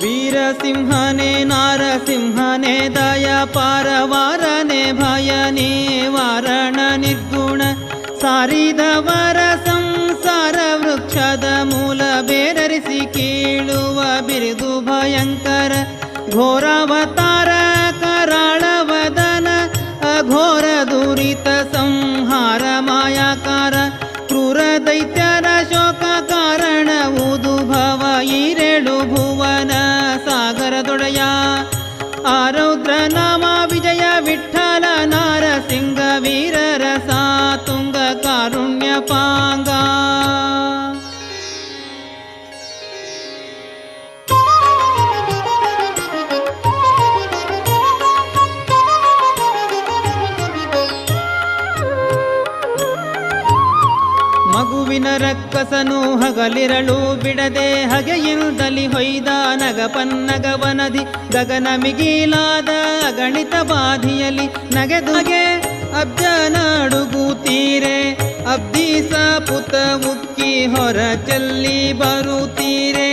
ವೀರಸಿಂಹನೇ ನಾರಸಿಂಹನೇ ದಯ ಪಾರವಾರನೆ ಭಯ ನಿವಾರಣ ನಿರ್ಗುಣ ಸಾರಿದವರ ಸಂಸಾರ ವೃಕ್ಷದ ಮೂಲ ಬೇರರಿಸಿ ಕೀಳುವ ಬಿರುದು ಭಯಂಕರ ಘೋರಾವತಾರ ಕರಾಳವದನ ಅಘೋರ ದುರಿತ ಸಂಹಾರ ಮಾಯಾಕಾರ ಕ್ರೂರ ದೈತ್ಯರ ಶೋಕ ಕಾರಣವುದು ಭವ ಈರೇಳು ಭುವನ ಸಾಗರದೊಡೆಯ ಆರೌದ್ರ ನಾಮ ವಿಜಯ ವಿಠಲ ನಾರಸಿಂಗ ವೀರರ ಸಾತುಂಗ ಕಾರುಣ್ಯ ಪಾಂಗ. ಮಗುವಿನ ರಕ್ಕಸನು ಹಗಲಿರಳು, ಬಿಡದೆ ಹಗೆಯಿಂದಲಿ ಹೊಯ್ದ ನಗಪನ್ನಗವನದಿ, ಗಗನ ಮಿಗಿಲಾದ ಗಣಿತ ಬಾಧಿಯಲಿ ನಗೆದುಗೆ ಅಬ್ಜನಾಡುಗುತ್ತೀರೆ ಅಬ್ದೀಸ ಪುತ ಮುಕ್ಕಿ ಹೊರ ಚೆಲ್ಲಿ ಬರುತ್ತೀರೆ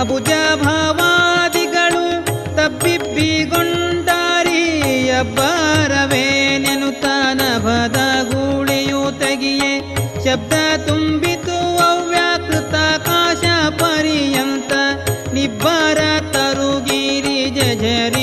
ಅಬುಜ ಭಾವಾದಿಗಳು शब्दतुम्बितु अव्याकृताकाशपर्यन्त निवारा